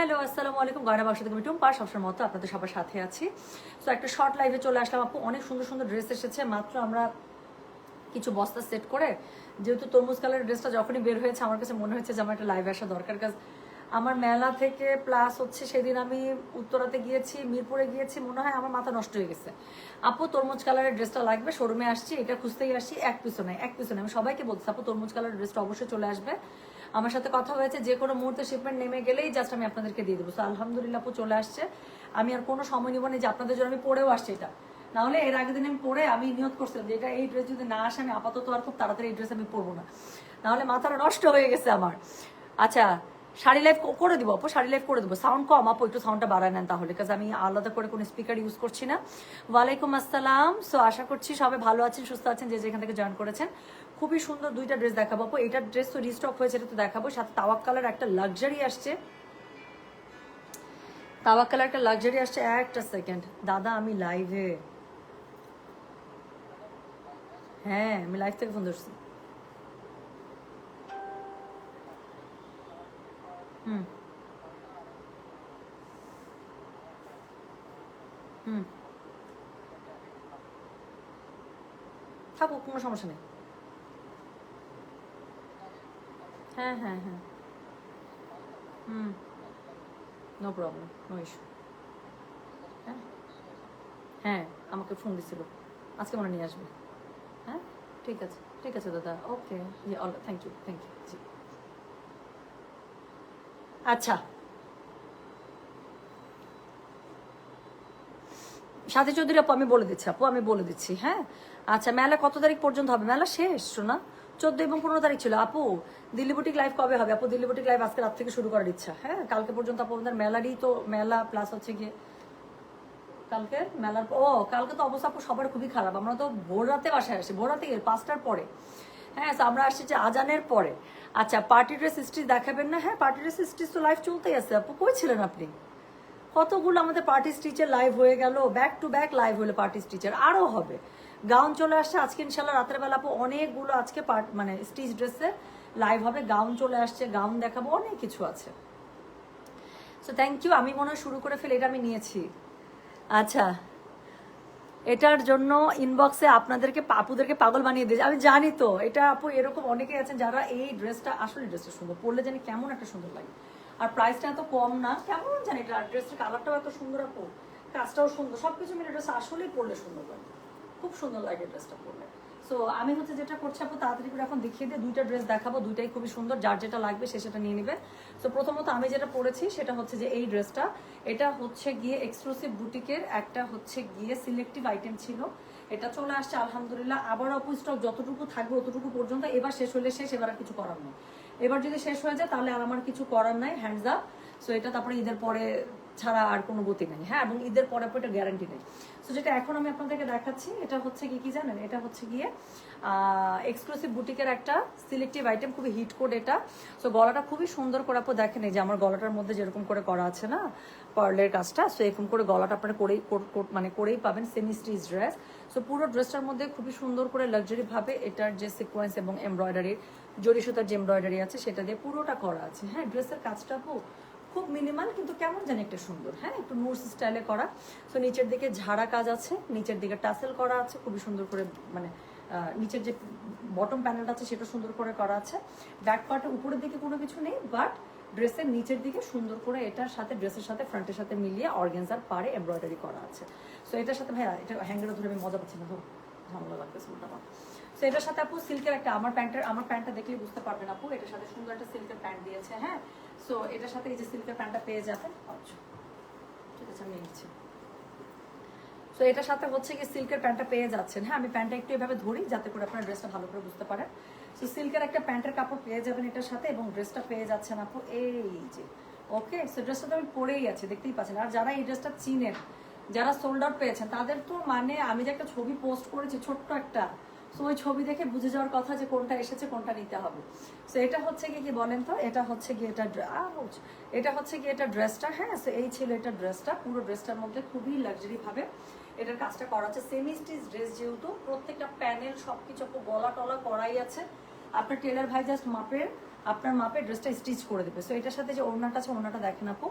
Hello, আসসালামু আলাইকুম। গয়না বাক্স থেকে আমি টুম্পা, সবসময় মতো আপনাদের সবার সাথে আছি। তো একটা শর্ট লাইভে চলে আসলাম আপু। অনেক সুন্দর সুন্দর ড্রেস এসেছে। মাত্র আমরা কিছু বস্তা সেট করে, যেহেতু তরমুজ কালারের ড্রেসটা যখনই বের হয়েছে, আমার কাছে মনে হয়েছে যে আমার একটা লাইভে আসা দরকার। কাজ আমার মেলা থেকে প্লাস হচ্ছে সেদিন আমি উত্তরাতে গিয়েছি, মিরপুরে গিয়েছি, মনে হয় আমার মাথা নষ্ট হয়ে গেছে। আপু, তরমুজ কালারের ড্রেসটা লাগবে শোরুমে আসছি, এটা খুঁজতেই আসছি, এক পিছনে এক পিছনে আমি সবাইকে বলছি, আপু, তরমুজ কালারের ড্রেসটা অবশ্যই চলে আসবে। আমার সাথে কথা হয়েছে, যে কোনো মুহূর্তে শিপমেন্ট নেমে গেলেই জাস্ট আমি আপনাদেরকে দিয়ে দেবো। তো আলহামদুলিল্লাহ আপু চলে আসছে। আমি আর কোনো সময় নিব না যে আপনাদের জন্য আমি পড়েও আসছি এটা। নাহলে এর আগের দিন আমি পরে আমি নিয়ত করছিলাম যে এটা এই ড্রেস যদি না আসে, আমি আপাতত আর খুব তাড়াতাড়ি এই ড্রেস আমি পরবো না। নাহলে মাথাটা নষ্ট হয়ে গেছে আমার। আচ্ছা শাড়ি লাইভ করে দিব আপু, শাড়ি লাইভ করে দেবো। সাউন্ড কম আপু, একটু সাউন্ডটা বাড়ায় নেন তাহলে কাজ আমি আলাদা করে কোনো স্পিকার ইউজ করছি না। ওয়ালাইকুম আসসালাম। সো আশা করছি সবাই ভালো আছেন, সুস্থ আছেন, যে যেখান থেকে জয়েন করেছেন। খুবই সুন্দর দুইটা ড্রেস দেখাবো। আপু এইটার ড্রেস তো রিস্টক হয়েছে, এটা তো দেখাবো। সাথে তাওয়াক কালার একটা লাক্সারি আসছে। তাওয়াক কালার একটা লাক্সারি আসছে। একটা সেকেন্ড দাদা, আমি লাইভে হ্যাঁ আমি লাইভ থেকে ফোন ধরছি। হুম। হুম। থাকুক, কোনো সমস্যা নেই। হ্যাঁ হ্যাঁ হ্যাঁ। হুম। নো প্রবলেম নো ইস্যু হ্যাঁ? হ্যাঁ আমাকে ফোন দিছিল। আজকে মনে নিয়ে আসবে। হ্যাঁ? ঠিক আছে ঠিক আছে দাদা। Okay all thank you thank you জি। আচ্ছা। সাথী চৌধুরী আপু, আমি বলে দিচ্ছি, আপু, আমি বলে দিচ্ছি হ্যাঁ? আচ্ছা মেলা কত তারিখ পর্যন্ত হবে? মেলা শেষ শোনা চোদ্দ এবং পনেরো তারিখ ছিল। আপু, দিল্লি বুটিক লাইভ কবে হবে? আপু, দিল্লি বুটিক লাইভ আজকে রাত থেকে শুরু করার ইচ্ছা। হ্যাঁ কালকে পর্যন্ত আপু আমাদের মেলারই তো মেলা প্লাস হচ্ছে গিয়ে কালকে মেলার ও, কালকে তো অবস্থা আপু সবার খুবই খারাপ। আমরা তো ভোর রাতে বাসায় আসি, ভোর রাতে পাঁচটার পরে। হ্যাঁ আমরা আসছি যে আজানের পরে। আচ্ছা পার্টি ড্রেস স্টিচ দেখাবেন না? হ্যাঁ পার্টি ড্রেস স্টিচ তো লাইভ চলতেই আছে। আপু, কই ছিলেন আপনি? কতগুলো আমাদের পার্টি স্টিচের লাইভ হয়ে গেল? ব্যাক টু ব্যাক লাইভ হলো পার্টি স্টিচের আরও হবে। গাউন চলে আসছে। আজকে ইনশাল্লাহ রাতের বেলা অনেকগুলো আজকে পার্ট মানে স্টিচ ড্রেসে লাইভ হবে। গাউন চলে আসছে, গাউন দেখাবো, অনেক কিছু আছে। সো থ্যাংক ইউ আমি মনে হয় শুরু করে ফেলে, এটা আমি নিয়েছি। আচ্ছা এটার জন্য ইনবক্সে আপনাদেরকে, আপুদেরকে পাগল বানিয়ে দিয়েছে। আমি জানি তো, এটা আপু এরকম অনেকেই আছেন যারা এই ড্রেসটা, আসলে ড্রেসটা সুন্দর, পরলে জানি কেমন একটা সুন্দর লাগে। আর প্রাইসটা এত কম না, কেমন জানি এটা ড্রেসটার কালারটাও এত সুন্দর আপু। কাজটাও সুন্দর, সবকিছু মিলে ড্রেস আসলেই পরলে সুন্দর লাগে। খুব সুন্দর লাগে ড্রেসটা পরলে। সো আমি হচ্ছে যেটা করছি আপু, তাড়াতাড়ি করে এখন দেখিয়ে দিয়ে দুইটা ড্রেস দেখাবো, দুইটাই খুবই সুন্দর, যার যেটা লাগবে সে সেটা নিয়ে নেবে। সো প্রথমত আমি যেটা পরেছি সেটা হচ্ছে যে এই ড্রেসটা এটা হচ্ছে গিয়ে এক্সক্লুসিভ বুটিকের একটা হচ্ছে গিয়ে সিলেক্টিভ আইটেম ছিল। এটা চলে আসছে, আলহামদুলিল্লাহ। আবার অপু স্টক যতটুকু থাকবে অতটুকু পর্যন্ত এবার শেষ হলে শেষ, এবার আর কিছু করার নেই। এবার যদি শেষ হয়ে যায়, তাহলে আর আমার কিছু করার নাই হ্যান্ডস আপ সো এটা তারপরে ঈদের পরে ছাড়া আর কোনো গতি নেই হ্যাঁ? এবং ঈদের পরে পরে গ্যারান্টি নেই। সো যেটা এখন আমি আপনাদেরকে দেখাচ্ছি, এটা হচ্ছে কি কি জানেন? এটা হচ্ছে গিয়ে এক্সক্লুসিভ বুটিকের একটা সিলেক্টিভ আইটেম খুবই হিট কোড এটা। সো গলাটা খুবই সুন্দর করে আপু দেখেন, এই যে আমার গলাটার মধ্যে যেরকম করে করা আছে না পার্লের কাজটা সো এরকম করে গলাটা আপনারা করেই মানে করেই পাবেন সেমি স্টিচ ড্রেস সো পুরো ড্রেসটার মধ্যে খুবই সুন্দর করে লাক্সারি ভাবে এটার যে সিকোয়েন্স এবং এমব্রয়ডারি জরি সুতার যে এমব্রয়ডারি আছে, সেটা দিয়ে পুরোটা করা আছে। হ্যাঁ ড্রেসের কাজটা আপু খুব মিনিমাল কিন্তু কেমন জানি একটা সুন্দর। হ্যাঁ একটু নোটস স্টাইলে করা। সো নিচের দিকে ঝাড়া কাজ আছে, নিচের দিকে টাসেল করা আছে, খুবই সুন্দর করে মানে নিচের যে বটম প্যানেলটা আছে, সেটা সুন্দর করে করা আছে। ব্যাক পার্টের উপরের দিকে কোনো কিছু নেই বাট ড্রেসের নিচের দিকে সুন্দর করে এটার সাথে ড্রেসের সাথে ফ্রন্টের সাথে মিলিয়ে অর্গেন্সার পারে এমব্রয়ডারি করা আছে। সো এটার সাথে ভাইয়া, এটা হ্যাঙ্গারে ধরে আমি মজা পাচ্ছি না ধর ঝামেলা লাগতেছে উল্টা সো এটার সাথে আপু সিল্কের একটা, আমার প্যান্টের আমার প্যান্টটা দেখলেই বুঝতে পারবেন আপু, এটার সাথে সুন্দর একটা সিল্কের প্যান্ট দিয়েছে হ্যাঁ। সো এটার সাথে এই যে সিল্কের প্যান্টটা পেয়ে আচ্ছা ঠিক আছে, আমি নিচ্ছি। সো এটার সাথে হচ্ছে কি সিল্কের প্যান্টটা পেয়ে যাচ্ছেন। হ্যাঁ আমি প্যান্টটা একটু এভাবে ধরি যাতে করে আপনার ড্রেসটা ভালো করে বুঝতে পারেন। সো সিল্কের একটা প্যান্টের কাপড় পেয়ে যাবেন এটার সাথে এবং ড্রেসটা পেয়ে যাচ্ছেন আপু এই যে। ওকে সো ড্রেসটা তো আমি পরেই আছি, দেখতেই পাচ্ছেন। আর যারা এই ড্রেসটা চিনেন, যারা সোল্ড আউট পেয়েছেন, তাদের তো মানে আমি যে একটা ছবি পোস্ট করেছি, ছোট্ট একটা সো ওই ছবি দেখে বুঝে যাওয়ার কথা যে কোনটা এসেছে, কোনটা নিতে হবে। সো এটা হচ্ছে কি কি বলেন তো? এটা হচ্ছে কি, এটা এটা হচ্ছে কি, এটা ড্রেসটা হ্যাঁ? সো এই ছিল এটা ড্রেসটা। পুরো ড্রেসটার মধ্যে খুবই লাক্সারি ভাবে এটার কাজটা করা আছে সেমি স্টিচ ড্রেস যেহেতু, প্রত্যেকটা প্যানেল সব কিছু গলা টলা করাই আছে। আপনার টেলার ভাই জাস্ট মাপের আপনার মাপে ড্রেসটা স্টিচ করে দেবে। সো এটার সাথে যে ওড়নাটা আছে, ওড়নাটা দেখেন আপু।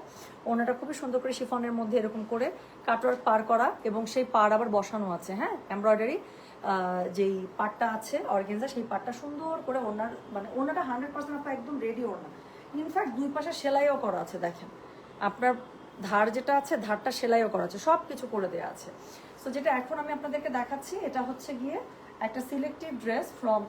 ওড়নাটা খুবই সুন্দর করে শিফনের মধ্যে এরকম করে কাটওয়ার্ক পার করা এবং সেই পার আবার বসানো আছে হ্যাঁ? এমব্রয়ডারি যেই পাটটা আছে, অর্গেনজা, সেই পাটটা সুন্দর করে ওনার মানে ওনাটা হান্ড্রেড পার্সেন্ট আপনার একদম রেডি ওড়না। ইনফ্যাক্ট দুই পাশে সেলাইও করা আছে, দেখেন। আপনার ধার যেটা আছে, ধারটা সেলাইও করা আছে সব কিছু করে দেওয়া আছে। সো যেটা এখন আমি আপনাদেরকে দেখাচ্ছি, এটা হচ্ছে গিয়ে একটা সিলেক্টিভ ড্রেস ফ্রম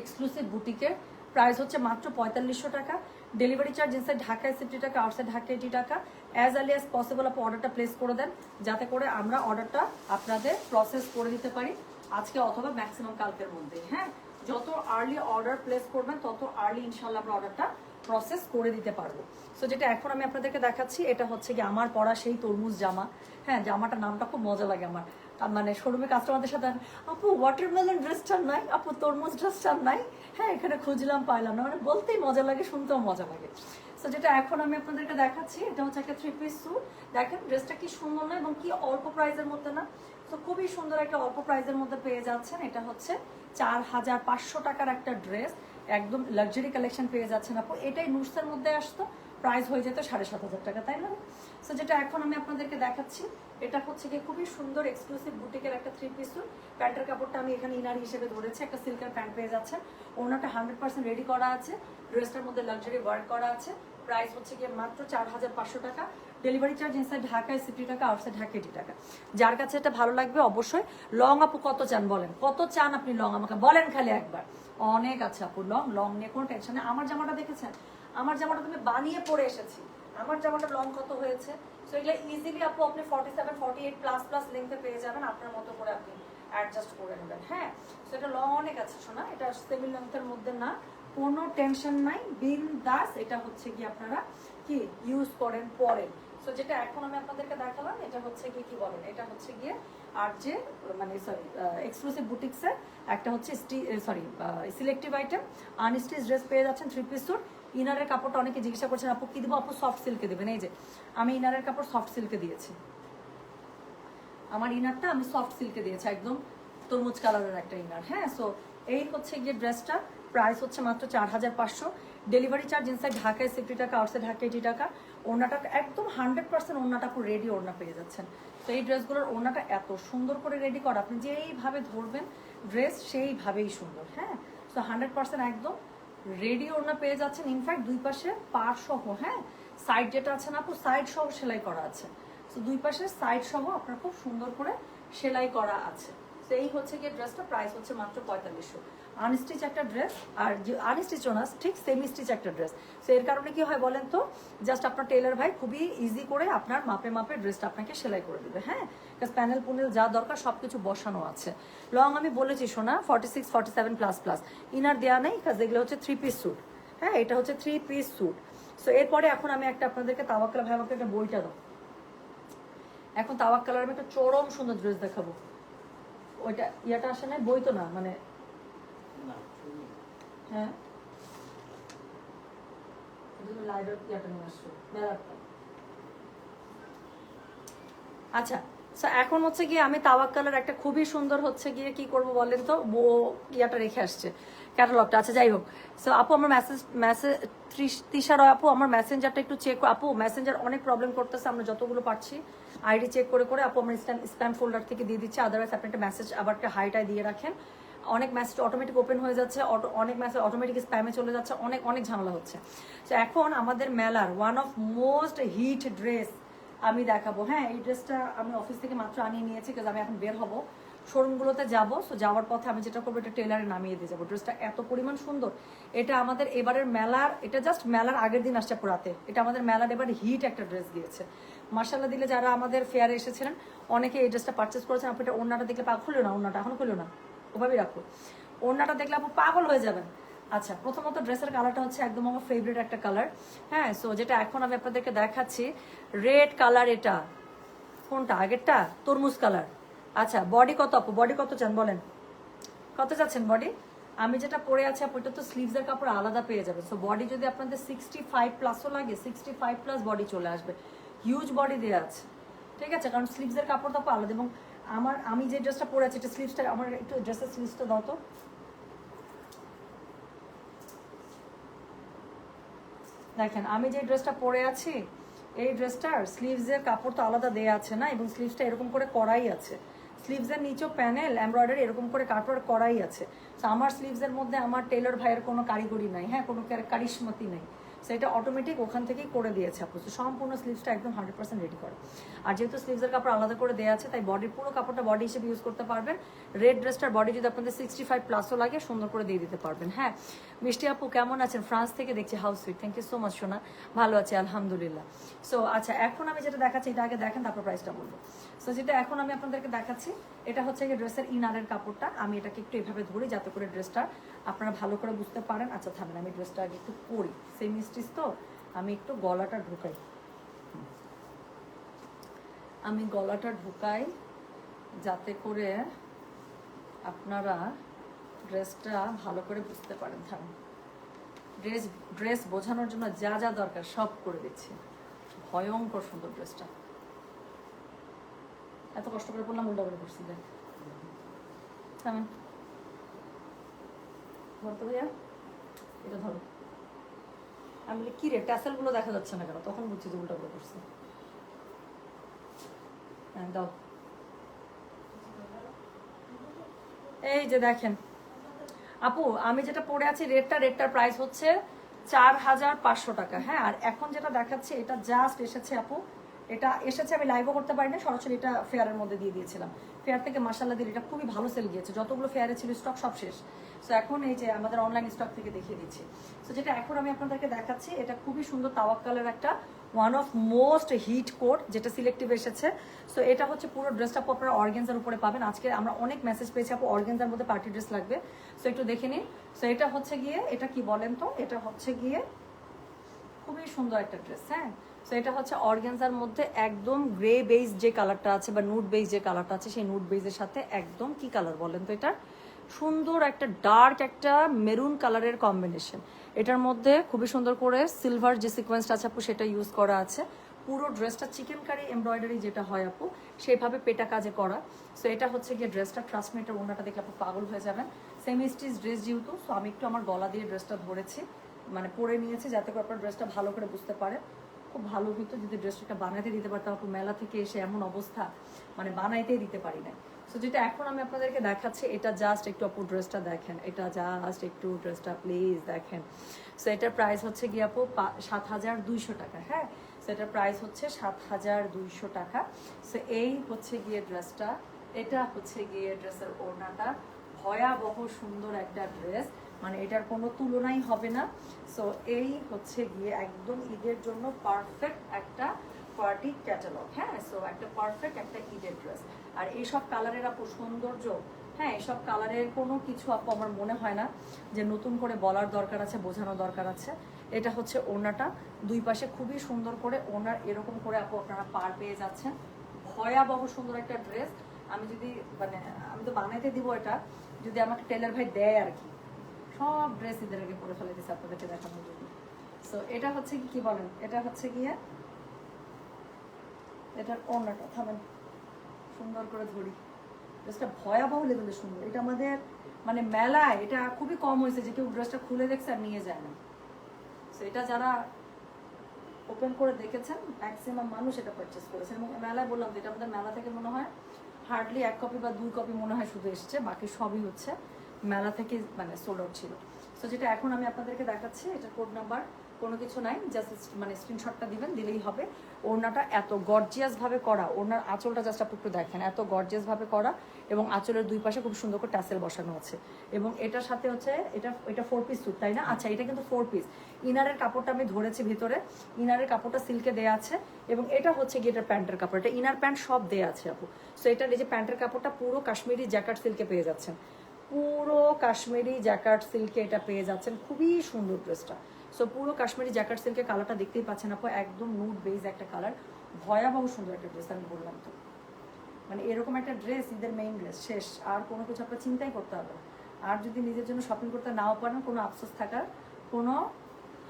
এক্সক্লুসিভ বুটিকের প্রাইস হচ্ছে মাত্র পঁয়তাল্লিশশো টাকা। ডেলিভারি চার্জ ইনসাইড ঢাকায় সিফটি টাকা আউটসাইড ঢাকা এইটি টাকা। অ্যাজ আর্লি অ্যাজ পসিবল আপনি অর্ডারটা প্লেস করে দেন, যাতে করে আমরা অর্ডারটা আপনাদের প্রসেস করে দিতে পারি। আজকে অথবা ম্যাক্সিমাম কালকের মধ্যে হ্যাঁ? যত আর্লি অর্ডার প্লেস করবেন, তত আর্লি ইনশাল্লাহ আমরা অর্ডারটা প্রসেস করে দিতে পারব। সো যেটা এখন আমি আপনাদেরকে দেখাচ্ছি, এটা হচ্ছে কি আমার পরা সেই তরমুজ জামা। হ্যাঁ জামাটার নামটা খুব মজা লাগে আমার। মানে শোরুমে কাস্টমারদের সাথে, আপু ওয়াটারমেলন ড্রেসটার নাই, আপু, তরমুজ ড্রেসটার নাই। হ্যাঁ এখানে খুঁজলাম, পাইলাম না। মানে বলতেই মজা লাগে, শুনতেও মজা লাগে। সো যেটা এখন আমি আপনাদেরকে দেখাচ্ছি, এটা হচ্ছে একটা থ্রি পিস স্যুট দেখেন ড্রেসটা কি সুন্দর না এবং কি অল্প প্রাইজের মধ্যে না? তো খুবই সুন্দর একটা অল্প প্রাইজের মধ্যে পেয়ে যাচ্ছেন। এটা হচ্ছে চার হাজার পাঁচশো টাকার একটা ড্রেস একদম লাক্সারি কালেকশন পেয়ে যাচ্ছেন আপু। এটাই নুটসের মধ্যে আসতো। প্রাইস হয়ে যেত সাড়ে সাত হাজার টাকা, তাই না? সো যেটা এখন আমি আপনাদেরকে দেখাচ্ছি, এটা হচ্ছে কি খুবই সুন্দর এক্সক্লুসিভ বুটিকের একটা থ্রি পিস স্যুট প্যান্টের কাপড়টা আমি এখানে ইনার হিসেবে ধরেছি, একটা সিল্কের প্যান্ট পেয়ে যাচ্ছেন। ওনাটা হান্ড্রেড পার্সেন্ট রেডি করা আছে ড্রেসটার মধ্যে লাক্সারি ওয়ার্ক করা আছে। প্রাইস হচ্ছে গিয়ে মাত্র চার হাজার পাঁচশো টাকা। ডেলিভারি চার্জ ইনসাইড ঢাকায় সিফটি টাকা আউটসাইড ঢাকা এইটি টাকা যার কাছে এটা ভালো লাগবে অবশ্যই। লং আপু, কত চান বলেন? কত চান আপনি লং আমাকে? বলেন খালি একবার। অনেক আছে আপু লং লং নিয়ে কোনো টেনশন নেই। আমার জামাটা দেখেছেন? আমার জামাটা তুমি বানিয়ে পরে এসেছি। আমার জামাটা লং কত হয়েছে? সো এগুলো ইজিলি আপু আপনি forty seven forty eight plus plus লেন্থে পেয়ে যাবেন, আপনার মতো করে আপনি অ্যাডজাস্ট করে নেবেন হ্যাঁ? সো এটা লং অনেক আছে, শোনা, এটা সেমি লেন্থের মধ্যে না, কোনো টেনশন নাই বিন দাস এটা হচ্ছে কি আপনারা কি ইউজ করেন, পরেন। সো যেটা এখন আমি আপনাদেরকে দেখালাম, এটা হচ্ছে গিয়ে কি বলেন? এটা হচ্ছে গিয়ে আর যে মানে সরি এক্সক্লুসিভ বুটিক্সের একটা হচ্ছে sorry selective item unstitch dress পেয়ে যাচ্ছেন থ্রি পিস স্যুট ইনারের কাপড়টা অনেকে জিজ্ঞাসা করছেন, আপু, কি দেবো? আপু সফট সিল্কে দেবেন। এই যে, আমি ইনারের কাপড় সফট সিল্কে দিয়েছি। আমার ইনারটা আমি সফট সিল্কে দিয়েছি, একদম তরমুজ কালারের একটা ইনার। হ্যাঁ সো এই হচ্ছে গিয়ে ড্রেসটা। প্রাইস হচ্ছে মাত্র চার হাজার পাঁচশো। ডেলিভারি চার্জ ইনসাইড ঢাকায় সিফটি টাকা আউটসাইড ঢাকা এইটি টাকা। ওড়নাটা একদম হান্ড্রেড পার্সেন্ট ওড়নাটা পুরো রেডি ওড়না পেয়ে যাচ্ছেন। তো এই ড্রেসগুলোর ওড়নাটা এত সুন্দর করে রেডি করা, আপনি যেইভাবে ধরবেন ড্রেস সেইভাবেই সুন্দর। হ্যাঁ সো হান্ড্রেড পার্সেন্ট একদম রেডি ওড়না পেয়ে যাচ্ছেন ইনফ্যাক্ট দুই পাশে পার সহ হ্যাঁ? সাইড যেটা আছে না, আপু সাইড সহ সেলাই করা আছে। তো দুই পাশে সাইড সহ আপনার খুব সুন্দর করে সেলাই করা আছে। তো এই হচ্ছে গিয়ে ড্রেসটা প্রাইস হচ্ছে মাত্র পঁয়তাল্লিশশো। আনস্টিচ একটা ড্রেস আর যে আনস্টিচ না, ঠিক সেমি স্টিচ একটা ড্রেস। সো এর কারণে কি হয় বলেন তো জাস্ট আপনার টেলার ভাই খুবই ইজি করে আপনার মাপে মাপে ড্রেসটা আপনাকে সেলাই করে দেবে হ্যাঁ? প্যানেল পুনেল যা দরকার সব কিছু বসানো আছে। লং আমি বলেছি শোনা forty six forty seven plus plus inner দেওয়া নেই কাজ এগুলো হচ্ছে থ্রি পিস স্যুট হ্যাঁ এটা হচ্ছে থ্রি পিস স্যুট সো এরপরে এখন আমি একটা আপনাদেরকে তাওয়াক্কাল ভাই আমাকে একটা বইটা দাও। এখন তাওয়াক কালার আমি একটা চরম সুন্দর ড্রেস দেখাবো। ওইটা ইয়াটা আসে না বই তো না মানে হ্যাঁ। আচ্ছা so এখন হচ্ছে গিয়ে আমি তাওয়াক কালার একটা খুবই সুন্দর হচ্ছে গিয়ে কি করব বলেন তো? ও ইয়াটা রেখে আসছে ক্যাটালগটা আচ্ছা যাই হোক। সো আপু, আমার মেসেজ মেসেজ তিশার আপু, আমার মেসেঞ্জারটা একটু চেক আপু মেসেঞ্জার অনেক প্রবলেম করতেছে, আমরা যতগুলো পারছি আইডি চেক করে করে আপু, আমার স্প্যাম স্প্যাম ফোল্ডার থেকে দিয়ে দিচ্ছি আদারওয়াইজ আপনি একটা মেসেজ আবার একটা হাইটাই দিয়ে রাখেন। অনেক মেসেজ অটোমেটিক ওপেন হয়ে যাচ্ছে অনেক মেসেজ অটোমেটিক স্প্যামে চলে যাচ্ছে, অনেক অনেক ঝামেলা হচ্ছে। তো এখন আমাদের মেলার one of most hit dress আমি দেখাবো। হ্যাঁ এই ড্রেসটা আমি অফিস থেকে মাত্র আনিয়ে নিয়েছি কাজ আমি এখন বের হব। শোরুমগুলোতে যাব সো যাওয়ার পথে আমি যেটা করব, এটা টেলারে নামিয়ে দিয়ে যাব। ড্রেসটা এত পরিমাণ সুন্দর। এটা আমাদের এবারের মেলার, এটা জাস্ট মেলার আগের দিন আসছে পুরাতে। এটা আমাদের মেলার এবার হিট একটা ড্রেস দিয়েছে। মার্শাল্লাহ দিলে যারা আমাদের ফেয়ারে এসেছিলেন, অনেকে এই ড্রেসটা পারচেস করেছেন আপনি এটা ওড়নাটা দেখলে পা খুলো না, ওড়নাটা এখন খুলো না? ওভাবেই রাখো ওড়নাটা দেখলে আপু পাগল হয়ে যাবেন। আচ্ছা প্রথমত ড্রেসের কালারটা হচ্ছে একদম আমার ফেভারিট একটা কালার হ্যাঁ সো যেটা এখন আমি আপনাদেরকে দেখাচ্ছি রেড কালার এটা। কোনটা? আগেরটা? তরমুজ কালার আচ্ছা বডি কত আপু? বডি কত চান বলেন? কত চাচ্ছেন বডি আমি যেটা পরে আছি আপু, এটা তো স্লিভসের কাপড় আলাদা পেয়ে যাবে। সো বডি যদি আপনাদের সিক্সটি ফাইভ প্লাসও লাগে সিক্সটি ফাইভ প্লাস বডি চলে আসবে। হিউজ বডি দেওয়া আছে। ঠিক আছে? কারণ স্লিভসের কাপড় তো আলাদা এবং আমার, আমি যে ড্রেসটা পরে আছি, এটা স্লিভসটা আমার একটু ড্রেসের স্লিভসটা দাও তো। দেখেন, আমি যে ড্রেসটা পরে আছি, এই ড্রেসটার স্লিভসের কাপড় তো আলাদা দেয়া আছে না, এবং স্লিভসটা এরকম করে করাই আছে। স্লিভসের নিচেও প্যানেল এমব্রয়ডারি এরকম করে কাপড় করাই আছে। তো আমার স্লিভসের মধ্যে আমার টেলর ভাইয়ের কোনো কারিগরি নাই হ্যাঁ কোনো কারিশমতি নাই। সেটা অটোমেটিক ওখান থেকেই করে দিয়েছে আপু। সম্পূর্ণ স্লিভসটা একদম হান্ড্রেড পার্সেন্ট রেডি করে। আর যেহেতু স্লিভসের কাপড় আলাদা করে দেওয়া আছে, তাই বডির পুরো কাপড়টা বডি হিসেবে ইউজ করতে পারবেন। রেড ড্রেসটার বডি যদি আপনাদের সিক্সটি ফাইভ প্লাসও লাগে, সুন্দর করে দিয়ে দিতে পারবেন। হ্যাঁ মিষ্টি আপু, কেমন আছেন? ফ্রান্স থেকে দেখছি how sweet thank you so much সোনা। ভালো আছে, আলহামদুলিল্লাহ। সো আচ্ছা এখন আমি যেটা দেখাচ্ছি, এটা আগে দেখেন, তারপর প্রাইসটা বলব। সো যেটা এখন আমি আপনাদেরকে দেখাচ্ছি, এটা হচ্ছে গিয়ে ড্রেসের ইনারের কাপড়টা। আমি এটাকে একটু এভাবে ধরি যাতে করে ড্রেসটা আপনারা ভালো করে বুঝতে পারেন। আচ্ছা থামেন, আমি ড্রেসটা আগে একটু পরি। সেমি স্টিচ তো? আমি একটু গলাটা ঢুকাই। আমি গলাটা ঢুকাই যাতে করে আপনারা ড্রেসটা ভালো করে বুঝতে পারেন, থামেন। ড্রেস ড্রেস বোঝানোর জন্য যা যা দরকার সব করে দিচ্ছি। ভয়ঙ্কর সুন্দর ড্রেসটা। এত কষ্ট করে পড়লাম, উল্টা করে পড়ছি, দেখ। থামেন। ধরতো ভাইয়া, এটা ধরো। আমি বলি, কি রে ট্যাসেলগুলো দেখা যাচ্ছে না কেন? তখন বুঝছি যে উল্টা করে পড়ছি। হ্যাঁ দাও। এই যে দেখেন আপু, আমি যেটা পরে আছি রেটটা রেটটার প্রাইস হচ্ছে চার হাজার পাঁচশো টাকা। হ্যাঁ আর এখন যেটা দেখাচ্ছে, এটা জাস্ট এসেছে আপু। এটা এসেছে, আমি লাইভও করতে পারি না সরাসরি এটা ফেয়ারের মধ্যে দিয়ে দিয়েছিলাম। ফেয়ার থেকে মার্শাল্লাহ দিল এটা খুবই ভালো সেল গিয়েছে। যতগুলো ফেয়ারে ছিল স্টক সব শেষ। সো এখন এই যে আমাদের অনলাইন স্টক থেকে দেখিয়ে দিচ্ছি। সো যেটা এখন আমি আপনাদেরকে দেখাচ্ছি, এটা খুবই সুন্দর তাওয়াক্কালের একটা one of most hit code যেটা সিলেক্টিভ এসেছে। সো এটা হচ্ছে পুরো ড্রেসটা আপনারা অর্গেন্সার উপরে পাবেন। আজকে আমরা অনেক মেসেজ পেয়েছি, আপু অর্গেন্সার মধ্যে পার্টি ড্রেস লাগবে? সো একটু দেখে নিন। সো এটা হচ্ছে গিয়ে, এটা কি বলেন তো? এটা হচ্ছে গিয়ে খুবই সুন্দর একটা ড্রেস হ্যাঁ? সো এটা হচ্ছে অর্গেনজার মধ্যে একদম গ্রে বেজ যে কালারটা আছে বা নুট বেজ যে কালারটা আছে, সেই নুট বেজের সাথে একদম কি কালার বলেন তো এটা সুন্দর একটা ডার্ক একটা মেরুন কালারের কম্বিনেশন এটার মধ্যে খুবই সুন্দর করে সিলভার যে সিকোয়েন্সটা আছে আপু, সেটা ইউজ করা আছে। পুরো ড্রেসটা চিকেন কারি এমব্রয়ডারি যেটা হয় আপু, সেইভাবে পেটা কাজে করা। সো এটা হচ্ছে গিয়ে ড্রেসটা এটার ওনাটা দেখলে আপু পাগল হয়ে যাবেন। সেমি স্টিচ ড্রেস যেহেতু সো আমি একটু আমার গলা দিয়ে ড্রেসটা ধরেছি। মানে পরে নিয়েছি যাতে করে আপনার ড্রেসটা ভালো করে বুঝতে পারে। খুব ভালো হতো যদি ড্রেসটা বানাতে দিতে পারতাম আপু, মেলা থেকে এসে এমন অবস্থা। মানে বানাইতেই দিতে পারি না সো যেটা এখন আমি আপনাদেরকে দেখাচ্ছি, এটা জাস্ট একটু আপু ড্রেসটা দেখেন। এটা জাস্ট একটু ড্রেসটা প্লিজ দেখেন। সো এটার প্রাইস হচ্ছে গিয়ে আপু সাত হাজার দুইশো টাকা হ্যাঁ? সো এটার প্রাইস হচ্ছে সাত হাজার দুইশো টাকা। সো এই হচ্ছে গিয়ে ড্রেসটা এটা হচ্ছে গিয়ে ড্রেসের ওড়নাটা। ভয়াবহ সুন্দর একটা ড্রেস মানে এটার কোনো তুলনাই হবে না। সো এই হচ্ছে গিয়ে একদম ঈদের জন্য পারফেক্ট একটা পার্টি ক্যাটালগ হ্যাঁ? সো একটা পারফেক্ট একটা ঈদের ড্রেস আর এইসব কালারের আপু সৌন্দর্য হ্যাঁ এসব কালারের কোনো কিছু আপু আমার মনে হয় না যে নতুন করে বলার দরকার আছে বোঝানো দরকার আছে। এটা হচ্ছে ওড়নাটা। দুই পাশে খুবই সুন্দর করে ওনার এরকম করে আপু আপনারা পার পেয়ে যাচ্ছেন। ভয়াবহ সুন্দর একটা ড্রেস। আমি যদি মানে আমি তো বানাইতে দিব এটা, যদি আমাকে টেলার ভাই দেয় আর কি। সব ড্রেস ঈদের আগে পরে ফেলে দিচ্ছে আপনাদেরকে দেখানোর জন্য। সো এটা হচ্ছে কি বলেন? এটা হচ্ছে গিয়ে, এটার অন্যটা থামেন। সুন্দর করে ধরি। ড্রেসটা ভয়াবহ লেভেলে সুন্দর। এটা আমাদের মানে মেলায় এটা খুবই কম হয়েছে, যে কেউ ড্রেসটা খুলে দেখছে আর নিয়ে যায় না। সো এটা যারা ওপেন করে দেখেছেন ম্যাক্সিমাম মানুষ এটা পারচেস করেছেন। এবং মেলায় বললাম যে এটা আমাদের মেলা থেকে মনে হয় হার্ডলি এক কপি বা দুই কপি মনে হয় শুধু এসেছে, বাকি সবই হচ্ছে মেলা থেকে মানে সোল্ড আউট ছিল। সো যেটা এখন আমি আপনাদেরকে দেখাচ্ছি, এটা কোড নাম্বার কোনো কিছু নাই জাস্ট মানে স্ক্রিনশটটা দিবেন, দিলেই হবে। ওড়নাটা এত গর্জিয়াসভাবে করা, ওড়নার আঁচলটা জাস্ট আপনি একটু দেখেন, এত গর্জিয়াসভাবে করা এবং আঁচলের দুই পাশে খুব সুন্দর করে ট্যাসেল বসানো আছে। এবং এটার সাথে হচ্ছে, এটা এটা ফোর পিস স্যুট তাই না? আচ্ছা এটা কিন্তু ফোর পিস ইনারের কাপড়টা আমি ধরেছি ভিতরে, ইনারের কাপড়টা সিল্কে দেয়া আছে এবং এটা হচ্ছে গিয়ে এটা প্যান্টের কাপড়, এটা ইনার প্যান্ট সব দেয়া আছে আপু। সো এটার এই যে প্যান্টের কাপড়টা পুরো কাশ্মীরি জ্যাকেট সিল্কে পেয়ে যাচ্ছেন। পুরো কাশ্মীরি জ্যাকেট সিল্কে এটা পেয়ে যাচ্ছেন, খুবই সুন্দর ড্রেসটা সো পুরো কাশ্মীরি জ্যাকেট সিল্কের কালারটা দেখতেই পাচ্ছেন আপু, একদম নুড বেজ একটা কালার ভয়াবহ সুন্দর একটা ড্রেস আমি বললাম তো। মানে এরকম একটা ড্রেস ঈদের মেইন ড্রেস শেষ। আর কোনো কিছু আপনার চিন্তাই করতে হবে। আর যদি নিজের জন্য শপিং করতে নাও পারেন, কোনো আফসোস থাকার কোনো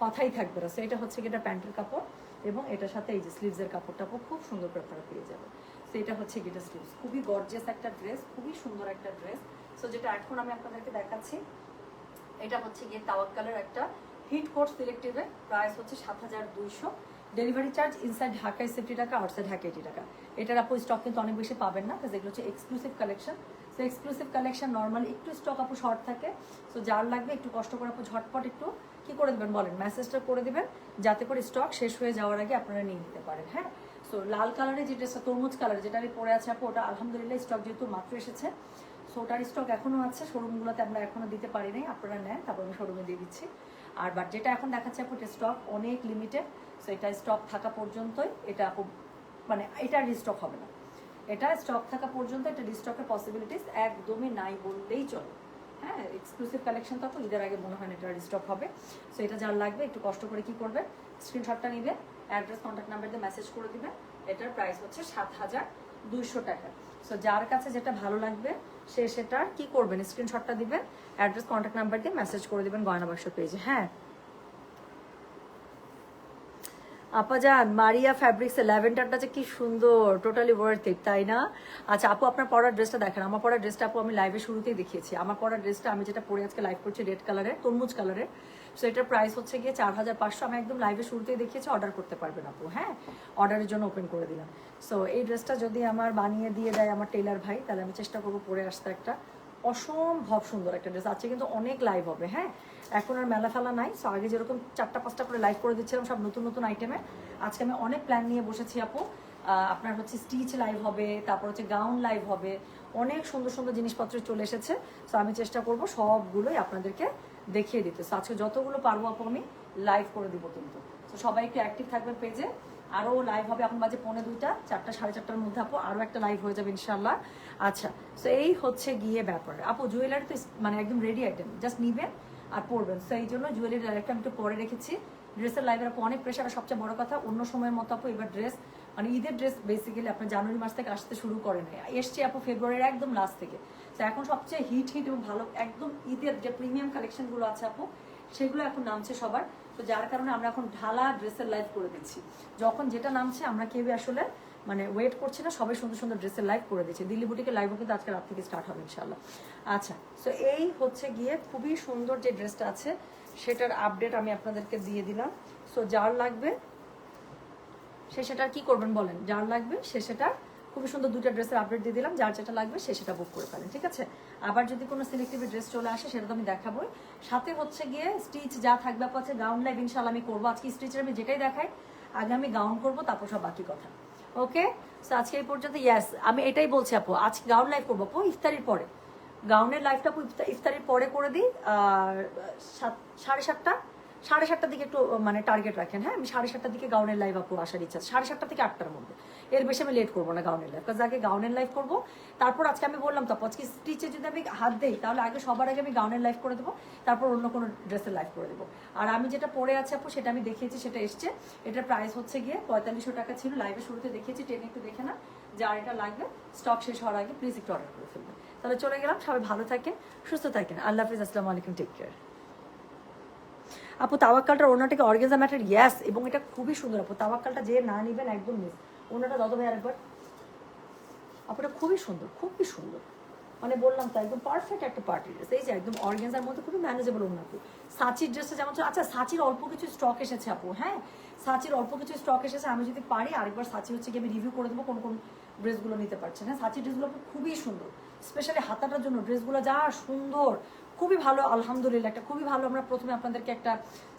কথাই থাকবে না। সো এটা হচ্ছে কি এটা প্যান্টের কাপড় এবং এটার সাথে এই যে স্লিভসের কাপড়টা খুব সুন্দর করে আপনারা পেয়ে যাবেন। তো এটা হচ্ছে গিটা স্লিভস খুবই গর্জিয়াস একটা ড্রেস খুবই সুন্দর একটা ড্রেস সো যেটা এখন আমি আপনাদেরকে দেখাচ্ছি, এটা হচ্ছে গিয়ে তাওয়াক্কালের একটা হিট কোর্স সিলেক্টিভে প্রাইস হচ্ছে সাত হাজার দুইশো। ডেলিভারি চার্জ ইনসাইড ঢাকায় সেফটি টাকা আউটসাইড ঢাকা এইটি টাকা। এটার আপু স্টক কিন্তু অনেক বেশি পাবেন না যেগুলো হচ্ছে exclusive collection so exclusive collection normally একটু স্টক আপু শর্ট থাকে। সো যার লাগবে একটু কষ্ট করে আপু ঝটপট একটু কি করে দেবেন বলেন? মেসেজটা করে দেবেন, যাতে করে স্টক শেষ হয়ে যাওয়ার আগে আপনারা নিয়ে নিতে পারেন হ্যাঁ? সো লাল কালারের যে ড্রেসটা তরমুজ কালার যেটা আমি পরে আছে আপু, ওটা আলহামদুলিল্লাহ স্টক যেহেতু মাত্র এসেছে। সো ওটার স্টক এখনও আছে, শোরুমগুলোতে আমরা এখনও দিতে পারি নাই আপনারা নেন, তারপর আমি শোরুমে দিয়ে দিচ্ছি। আর বাট যেটা এখন দেখাচ্ছে আপু এটা স্টক অনেক লিমিটেড সো এটা স্টক থাকা পর্যন্তই, এটা মানে এটা রিস্টক হবে না। এটা স্টক থাকা পর্যন্ত এটা রিস্টকের পসিবিলিটিস একদমই নাই বললেই চলে। হ্যাঁ এক্সক্লুসিভ কালেকশন তো ঈদের আগে মনে হয় না এটা রিস্টক হবে। সো এটা যার লাগবে, একটু কষ্ট করে কি করবে স্ক্রিনশটটা নিবে অ্যাড্রেস কন্ট্যাক্ট নাম্বার দিয়ে মেসেজ করে দিবে এটার প্রাইস হচ্ছে সাত হাজার দুইশো টাকা। সো যার কাছে যেটা ভালো লাগবে সে সেটা কি করবেন? স্ক্রিনশটটা দিবেন অ্যাড্রেস কন্ট্যাক্ট নাম্বার দিয়ে মেসেজ করে দেবেন গয়না বাক্স পেজে হ্যাঁ? আপাজান মারিয়া ফ্যাব্রিক্স ল্যাভেন্ডারটা যে কি সুন্দর টোটালি ওয়ার্থ ইট তাই না? আচ্ছা আপু, আপনার পরার ড্রেসটা দেখেন। আমার পরার ড্রেসটা আপু আমি লাইভে শুরুতেই দেখিয়েছি। আমার পরার ড্রেসটা আমি যেটা পরে আজকে লাইভ করছি রেড কালারের তরমুজ কালারের সো এটার প্রাইস হচ্ছে গিয়ে চার হাজার পাঁচশো। আমি একদম লাইভে শুরুতেই দেখিয়েছি অর্ডার করতে পারবেন আপু হ্যাঁ? অর্ডারের জন্য ওপেন করে দিলাম। সো এই ড্রেসটা যদি আমার বানিয়ে দিয়ে দেয় আমার টেলার ভাই, তাহলে আমি চেষ্টা করব পরে আসতে একটা অসম্ভব সুন্দর একটা ড্রেস আছে কিন্তু অনেক লাইভ হবে হ্যাঁ? এখন আর মেলা ফেলা নাই সো আগে যেরকম চারটা, পাঁচটা করে লাইভ করে দিচ্ছিলাম সব নতুন নতুন আইটেমে আজকে আমি অনেক প্ল্যান নিয়ে বসেছি আপু। আপনার হচ্ছে স্টিচ লাইভ হবে, তারপর হচ্ছে গাউন লাইভ হবে, অনেক সুন্দর সুন্দর জিনিসপত্র চলে এসেছে। সো আমি চেষ্টা করব সবগুলোই আপনাদেরকে দেখিয়ে দিতে। সো আজকে যতগুলো পারব আপু আমি লাইভ করে দিব কিন্তু। তো সবাই একটু অ্যাক্টিভ থাকবেন পেজে আরও লাইভ হবে, এখন বাজে পৌনে দুইটা, চারটা, সাড়ে চারটার মধ্যে আপু আরও একটা লাইভ হয়ে যাবে ইনশাল্লাহ আচ্ছা তো এই হচ্ছে গিয়ে ব্যাপার। আপু জুয়েলারি তো মানে একদম রেডি আইটেম জাস্ট নিবেন আর পড়বেন এই জন্য জুয়েলারি একটা আমি একটু পরে রেখেছি। ড্রেসের লাইভের আপু অনেক প্রেশার আর সবচেয়ে বড় কথা, অন্য সময়ের মতো আপু এবার ড্রেস মানে ঈদের ড্রেস বেসিক্যালি আপনার জানুয়ারি মাস থেকে আসতে শুরু করে নাই এসছে আপু ফেব্রুয়ারির একদম লাস্ট থেকে। তো এখন সবচেয়ে হিট হিট এবং ভালো, একদম ঈদের যে প্রিমিয়াম কালেকশনগুলো আছে আপু, সেগুলো এখন নামছে সবার। তো যার কারণে আমরা এখন ঢালা ড্রেসের লাইভ করে দিচ্ছি। যখন যেটা নামছে, আমরা কেউ আসলে মানে ওয়েট করছি না, সবাই সুন্দর সুন্দর ড্রেসের লাইভ করে দিচ্ছি। দিল্লি বুটিকে লাইভও কিন্তু আজকে রাত থেকে স্টার্ট হবে ইনশাল্লাহ আচ্ছা তো এই হচ্ছে গিয়ে খুবই সুন্দর যে ড্রেসটা আছে, সেটার আপডেট আমি আপনাদেরকে দিয়ে দিলাম। সো যার লাগবে, সে সেটার কি করবেন বলেন? যার লাগবে, সে সেটা খুবই সুন্দর দুটো ড্রেসের আপডেট দিয়ে দিলাম, যার যেটা লাগবে সে সেটা বুক করে ফেলেন, ঠিক আছে? আবার যদি কোনো সিলেক্টিভ ড্রেস চলে আসে, সেটা তো আমি দেখাবোই। সাথে হচ্ছে গিয়ে স্টিচ যা থাকবে, আপু আছে গাউন লাইভ ইনশাল আমি করব। আজকে স্টিচের আমি যেটাই দেখাই, আগে আমি গাউন করব, তারপর সব বাকি কথা। ওকে? সো আজকে এই পর্যন্ত ইয়াস আমি এটাই বলছি, আপু, আজকে গাউন লাইভ করব, আপু, ইফতারির পরে। গাউনের লাইফটা ইফতারির পরে করে দিই সাত, সাড়ে সাতটা। সাড়ে সাতটার দিকে একটু মানে টার্গেট রাখেন হ্যাঁ? আমি সাড়ে সাতটার দিকে গাউনের লাইভ আপু আসার ইচ্ছা। সাড়ে সাতটা থেকে আটটার মধ্যে। এর বেশি আমি লেট করব না গাউনের লাইভ কাজ আগে গাউনের লাইভ করব, তারপর আজকে আমি বললাম তো, আজকে স্টিচে যদি আমি হাত দেই, তাহলে আগে সবার আগে আমি গাউনের লাইভ করে দেবো, তারপর অন্য কোনো ড্রেসের লাইভ করে দেবো। আর আমি যেটা পরে আছে আপু, সেটা আমি দেখিয়েছি, সেটা এসছে। এটার প্রাইস হচ্ছে গিয়ে পঁয়তাল্লিশশো টাকা ছিল লাইভে শুরুতে দেখিয়েছি, টেনে একটু দেখে না যার এটা লাগবে। স্টক শেষ হওয়ার আগে প্লিজ একটু অর্ডার করে ফেলবেন তাহলে চলে গেলাম, সবাই ভালো থাকেন, সুস্থ থাকেন। আল্লাহ হাফিজ, আসসালামু আলাইকুম টেক কেয়ার আপু, তাওয়াক্কালটার ওনাটাকে অর্গেজা ম্যাটার ইয়াস এবং এটা খুবই সুন্দর আপু। তাওয়াক্কালটা যে না নিবেন, একদম মিস ওনাটা দাদা ভাই আরেকবার। আপু, এটা খুবই সুন্দর খুবই সুন্দর। মানে বললাম তো, একদম পারফেক্ট একটা পার্টি ড্রেস এই যে একদম অর্গেন্সার মধ্যে খুবই ম্যানেজেবল অন্য সাচির ড্রেসে যেমন আচ্ছা সাঁচির অল্প কিছু স্টক এসেছে আপু হ্যাঁ? সাঁচির অল্প কিছু স্টক এসেছে, আমি যদি পারি, আরেকবার সাঁচি হচ্ছে কি আমি রিভিউ করে দেবো কোন কোন ড্রেসগুলো নিতে পারছেন। হ্যাঁ সাচির ড্রেসগুলো খুবই সুন্দর। স্পেশালি হাতাটার জন্য ড্রেসগুলো যা সুন্দর খুবই ভালো, আলহামদুলিল্লাহ, একটা খুবই ভালো আমরা প্রথমে আপনাদেরকে একটা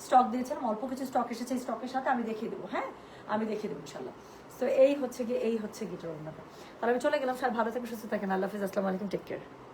স্টক দিয়েছিলাম, অল্প কিছু স্টক এসেছে, এই স্টকের সাথে আমি দেখিয়ে দেবো হ্যাঁ? আমি দেখিয়ে দেবো ইনশাল্লাহ তো এই হচ্ছে গিয়ে, এই হচ্ছে গিটার অন্যটা তাহলে আমি চলে গেলাম, স্যার, ভালো থেকে সুস্থ থাকেন, আল্লাহ হাফিজ, আসসালামু আলাইকুম টেক কেয়ার